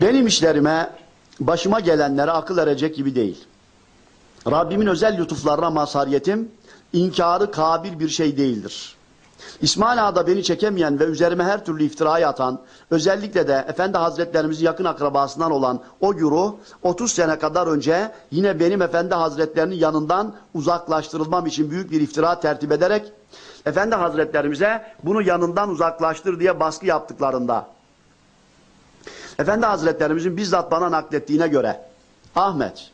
Benim işlerime, başıma gelenlere akıl erecek gibi değil. Rabbimin özel lütuflarına mazhariyetim, inkarı kabil bir şey değildir. İsmail Ağa'da beni çekemeyen ve üzerime her türlü iftirayı atan, özellikle de Efendi Hazretlerimizin yakın akrabasından olan o güruh, 30 sene kadar önce yine benim Efendi Hazretlerinin yanından uzaklaştırılmam için büyük bir iftira tertip ederek, Efendi Hazretlerimize bunu yanından uzaklaştır diye baskı yaptıklarında, Efendi Hazretlerimizin bizzat bana naklettiğine göre, Ahmet,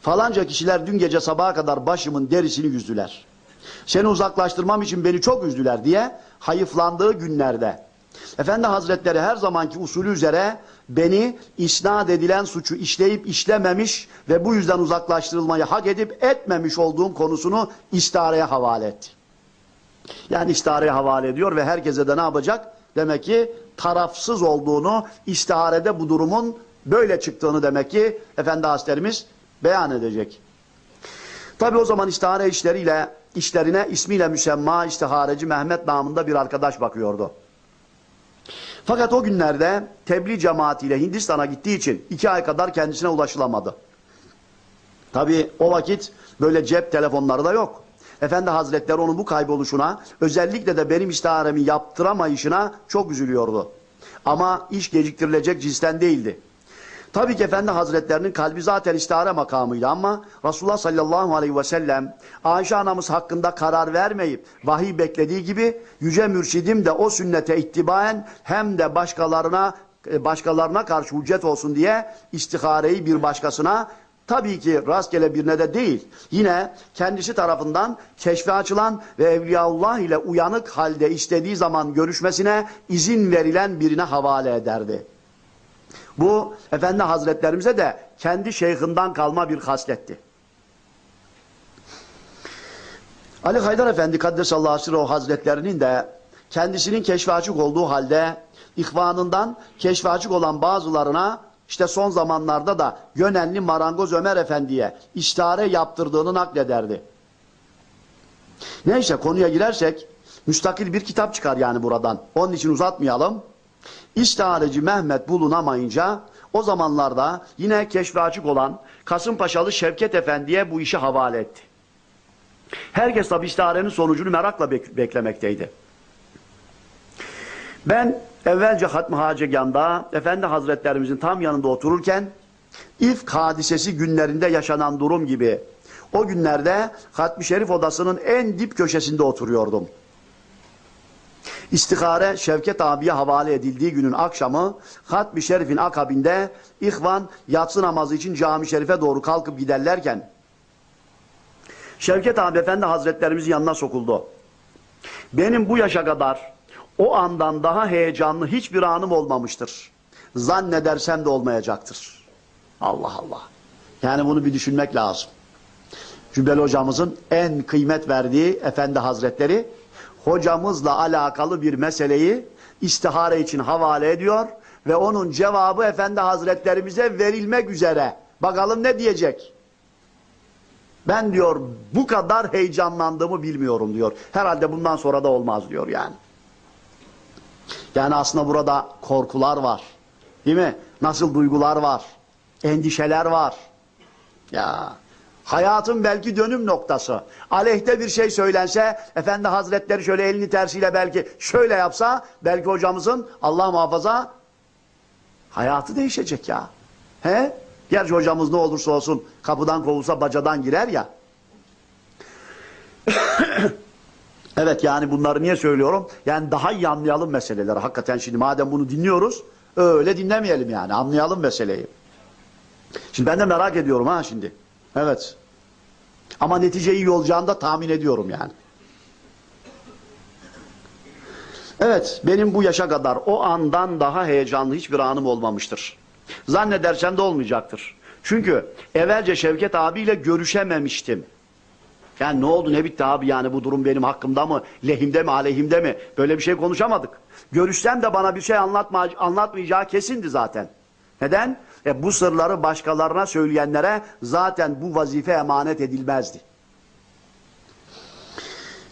falanca kişiler dün gece sabaha kadar başımın derisini yüzdüler. Seni uzaklaştırmam için beni çok üzdüler diye hayıflandığı günlerde. Efendi Hazretleri her zamanki usulü üzere beni isnat edilen suçu işleyip işlememiş ve bu yüzden uzaklaştırılmayı hak edip etmemiş olduğum konusunu istihareye havale etti. Yani istihareye havale ediyor ve herkese de ne yapacak? Demek ki tarafsız olduğunu, istiharede bu durumun böyle çıktığını demek ki Efendi Hazretlerimiz beyan edecek. Tabi o zaman istihare işleriyle, işlerine ismiyle müsemma istihareci Mehmet namında bir arkadaş bakıyordu. Fakat o günlerde tebliğ cemaatiyle Hindistan'a gittiği için iki ay kadar kendisine ulaşılamadı. Tabi o vakit böyle cep telefonları da yok. Efendi Hazretleri onun bu kayboluşuna, özellikle de benim istiharemi yaptıramayışına çok üzülüyordu. Ama iş geciktirilecek cinsten değildi. Tabii ki Efendi Hazretlerinin kalbi zaten istihare makamıydı ama Resulullah sallallahu aleyhi ve sellem Ayşe anamız hakkında karar vermeyip vahiy beklediği gibi Yüce Mürşidim de o sünnete ittibaen hem de başkalarına başkalarına karşı hüccet olsun diye istihareyi bir başkasına tabii ki rastgele birine de değil yine kendisi tarafından keşfe açılan ve Evliyaullah ile uyanık halde istediği zaman görüşmesine izin verilen birine havale ederdi. Bu Efendi Hazretlerimize de kendi şeyhinden kalma bir hasletti. Ali Haydar Efendi Kaddesallahu aleyhi Hazretlerinin de kendisinin keşfe açık olduğu halde ihvanından keşfe açık olan bazılarına işte son zamanlarda da Yönenli Marangoz Ömer Efendi'ye istihare yaptırdığını naklederdi. Neyse konuya girersek müstakil bir kitap çıkar yani buradan. Onun için uzatmayalım. İstihareci Mehmet bulunamayınca o zamanlarda yine keşfe açık olan Kasımpaşalı Şevket Efendi'ye bu işi havale etti. Herkes tabi istiharenin sonucunu merakla bek beklemekteydi. Ben evvelce Hatmi Hacegan'da Efendi Hazretlerimizin tam yanında otururken İfk hadisesi günlerinde yaşanan durum gibi o günlerde Hatmi Şerif odasının en dip köşesinde oturuyordum. İstihare Şevket abiye havale edildiği günün akşamı Hatmi Şerif'in akabinde İhvan yatsı namazı için cami şerife doğru kalkıp giderlerken Şevket abi efendi hazretlerimizin yanına sokuldu. Benim bu yaşa kadar o andan daha heyecanlı hiçbir anım olmamıştır. Zannedersem de olmayacaktır. Allah Allah. Yani bunu bir düşünmek lazım. Cübbeli hocamızın en kıymet verdiği efendi hazretleri hocamızla alakalı bir meseleyi istihare için havale ediyor ve onun cevabı Efendi Hazretlerimize verilmek üzere. Bakalım ne diyecek? Ben diyor bu kadar heyecanlandığımı bilmiyorum diyor. Herhalde bundan sonra da olmaz diyor yani. Yani aslında burada korkular var. Değil mi? Nasıl duygular var? Endişeler var. Ya Hayatın belki dönüm noktası. Aleyhte bir şey söylense, Efendi Hazretleri şöyle elini tersiyle belki şöyle yapsa, belki hocamızın Allah muhafaza hayatı değişecek ya. He? Gerçi hocamız ne olursa olsun kapıdan kovulsa bacadan girer ya. Evet yani bunları niye söylüyorum? Yani daha iyi anlayalım meseleleri. Hakikaten şimdi madem bunu dinliyoruz, öyle dinlemeyelim yani. Anlayalım meseleyi. Şimdi ben de merak ediyorum ha şimdi. Evet. Ama netice iyi olacağını da tahmin ediyorum yani. Evet, benim bu yaşa kadar o andan daha heyecanlı hiçbir anım olmamıştır. Zannedersem de olmayacaktır. Çünkü evvelce Şevket abiyle görüşememiştim. Yani ne oldu ne bitti abi yani bu durum benim hakkımda mı, lehimde mi, aleyhimde mi? Böyle bir şey konuşamadık. Görüşsem de bana bir şey anlatma, anlatmayacağı kesindi zaten. Neden? E bu sırları başkalarına söyleyenlere zaten bu vazife emanet edilmezdi.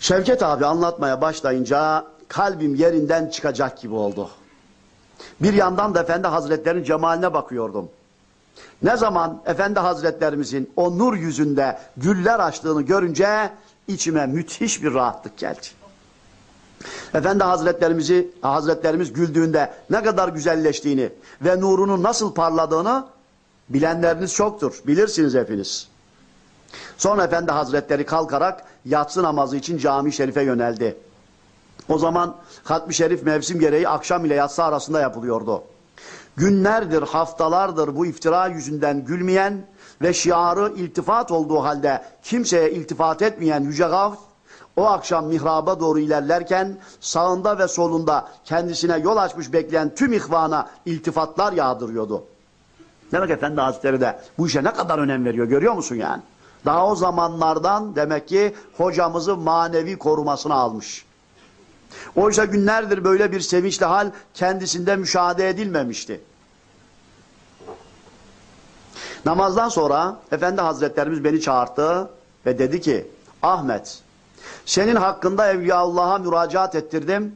Şevket abi anlatmaya başlayınca kalbim yerinden çıkacak gibi oldu. Bir yandan da Efendi Hazretlerinin cemaline bakıyordum. Ne zaman Efendi Hazretlerimizin o nur yüzünde güller açtığını görünce içime müthiş bir rahatlık geldi. Efendi Hazretlerimizi Hazretlerimiz güldüğünde ne kadar güzelleştiğini ve nurunun nasıl parladığını bilenleriniz çoktur. Bilirsiniz hepiniz. Sonra Efendi Hazretleri kalkarak yatsı namazı için cami şerife yöneldi. O zaman Hatmi Şerif mevsim gereği akşam ile yatsı arasında yapılıyordu. Günlerdir, haftalardır bu iftira yüzünden gülmeyen ve şiarı iltifat olduğu halde kimseye iltifat etmeyen Yüce Gavs, o akşam mihraba doğru ilerlerken sağında ve solunda kendisine yol açmış bekleyen tüm ihvana iltifatlar yağdırıyordu. Demek Efendi Hazretleri de bu işe ne kadar önem veriyor görüyor musun yani? Daha o zamanlardan demek ki hocamızı manevi korumasına almış. Oysa günlerdir böyle bir sevinçli hal kendisinde müşahede edilmemişti. Namazdan sonra Efendi Hazretlerimiz beni çağırdı ve dedi ki Ahmet senin hakkında Evliyaullah'a müracaat ettirdim.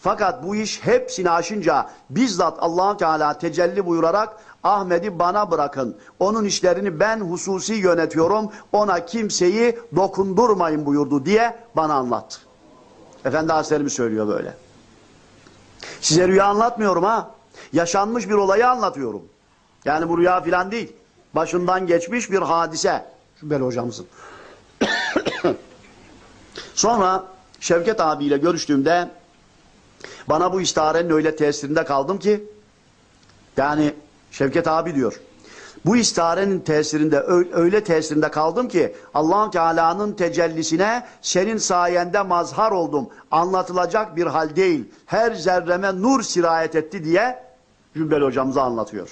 Fakat bu iş hepsini aşınca bizzat allah Teala tecelli buyurarak Ahmet'i bana bırakın. Onun işlerini ben hususi yönetiyorum. Ona kimseyi dokundurmayın buyurdu diye bana anlattı. Efendi Hazretlerimiz söylüyor böyle. Size rüya anlatmıyorum ha. Yaşanmış bir olayı anlatıyorum. Yani bu rüya filan değil. Başından geçmiş bir hadise. Şüpheli hocamızın. Sonra Şevket abiyle görüştüğümde bana bu istiharenin öyle tesirinde kaldım ki yani Şevket abi diyor. Bu istiharenin tesirinde öyle tesirinde kaldım ki allah Teala'nın tecellisine senin sayende mazhar oldum. Anlatılacak bir hal değil. Her zerreme nur sirayet etti diye Cübbeli hocamıza anlatıyor.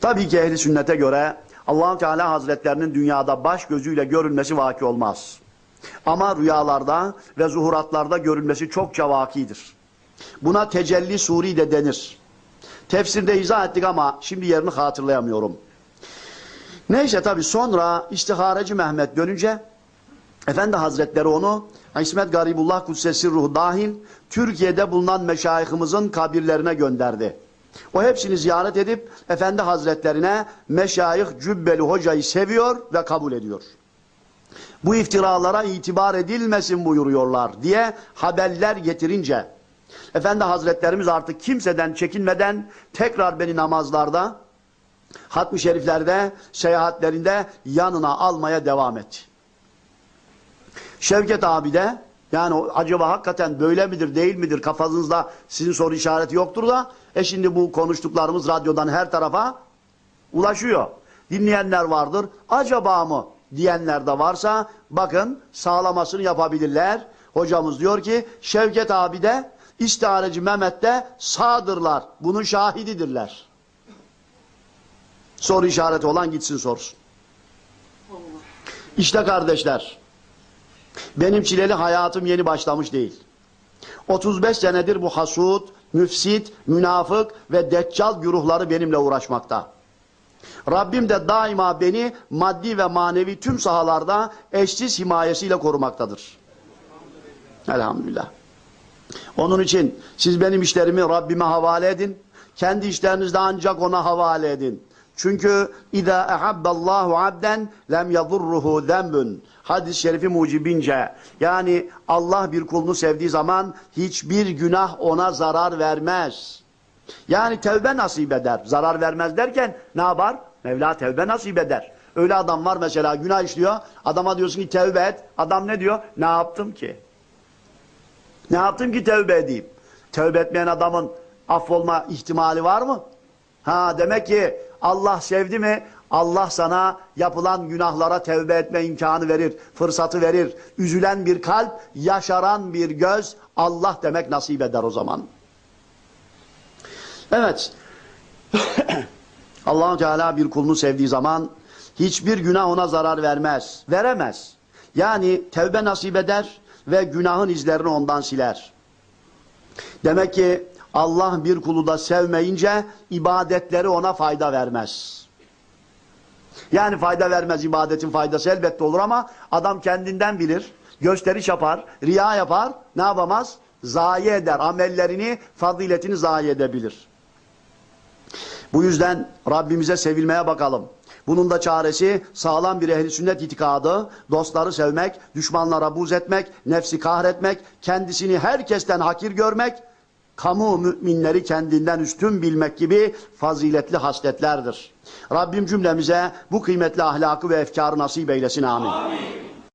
Tabii ki ehli sünnete göre allah Teala hazretlerinin dünyada baş gözüyle görülmesi vaki olmaz. Ama rüyalarda ve zuhuratlarda görülmesi çokça vakidir. Buna tecelli suri de denir. Tefsirde izah ettik ama şimdi yerini hatırlayamıyorum. Neyse tabi sonra istihareci Mehmet dönünce Efendi Hazretleri onu İsmet Garibullah Kudsesi Ruhu dahil Türkiye'de bulunan meşayihimizin kabirlerine gönderdi. O hepsini ziyaret edip Efendi Hazretlerine Meşayih Cübbeli Hoca'yı seviyor ve kabul ediyor. Bu iftiralara itibar edilmesin buyuruyorlar diye haberler getirince Efendi Hazretlerimiz artık kimseden çekinmeden tekrar beni namazlarda, hatmi şeriflerde, seyahatlerinde yanına almaya devam etti. Şevket abi de yani acaba hakikaten böyle midir değil midir kafanızda sizin soru işareti yoktur da e şimdi bu konuştuklarımız radyodan her tarafa ulaşıyor. Dinleyenler vardır. Acaba mı diyenler de varsa bakın sağlamasını yapabilirler. Hocamız diyor ki Şevket abi de İstihareci Mehmet de sağdırlar. Bunun şahididirler. Soru işareti olan gitsin sorsun. İşte kardeşler. Benim çileli hayatım yeni başlamış değil. 35 senedir bu hasut, müfsit, münafık ve deccal güruhları benimle uğraşmakta. Rabbim de daima beni maddi ve manevi tüm sahalarda eşsiz himayesiyle korumaktadır. Elhamdülillah. Onun için siz benim işlerimi Rabbime havale edin. Kendi işlerinizi ancak ona havale edin. Çünkü اِذَا اَحَبَّ اللّٰهُ عَبْدًا لَمْ يَضُرُّهُ ذَنْبٌ Hadis-i şerifi mucibince yani Allah bir kulunu sevdiği zaman hiçbir günah ona zarar vermez. Yani tevbe nasip eder. Zarar vermez derken ne yapar? Mevla tevbe nasip eder. Öyle adam var mesela günah işliyor. Adama diyorsun ki tevbe et. Adam ne diyor? Ne yaptım ki? Ne yaptım ki tevbe edeyim? Tevbe etmeyen adamın affolma ihtimali var mı? Ha demek ki Allah sevdi mi Allah sana yapılan günahlara tevbe etme imkanı verir, fırsatı verir. Üzülen bir kalp, yaşaran bir göz Allah demek nasip eder o zaman. Evet. allah Teala bir kulunu sevdiği zaman hiçbir günah ona zarar vermez. Veremez. Yani tevbe nasip eder ve günahın izlerini ondan siler. Demek ki Allah bir kulu da sevmeyince ibadetleri ona fayda vermez. Yani fayda vermez ibadetin faydası elbette olur ama adam kendinden bilir. Gösteriş yapar, riya yapar, ne yapamaz? zayi eder. Amellerini, faziletini zayi edebilir. Bu yüzden Rabbimize sevilmeye bakalım. Bunun da çaresi sağlam bir ehli sünnet itikadı, dostları sevmek, düşmanlara buz etmek, nefsi kahretmek, kendisini herkesten hakir görmek, kamu müminleri kendinden üstün bilmek gibi faziletli hasletlerdir. Rabbim cümlemize bu kıymetli ahlakı ve efkarı nasip eylesin amin.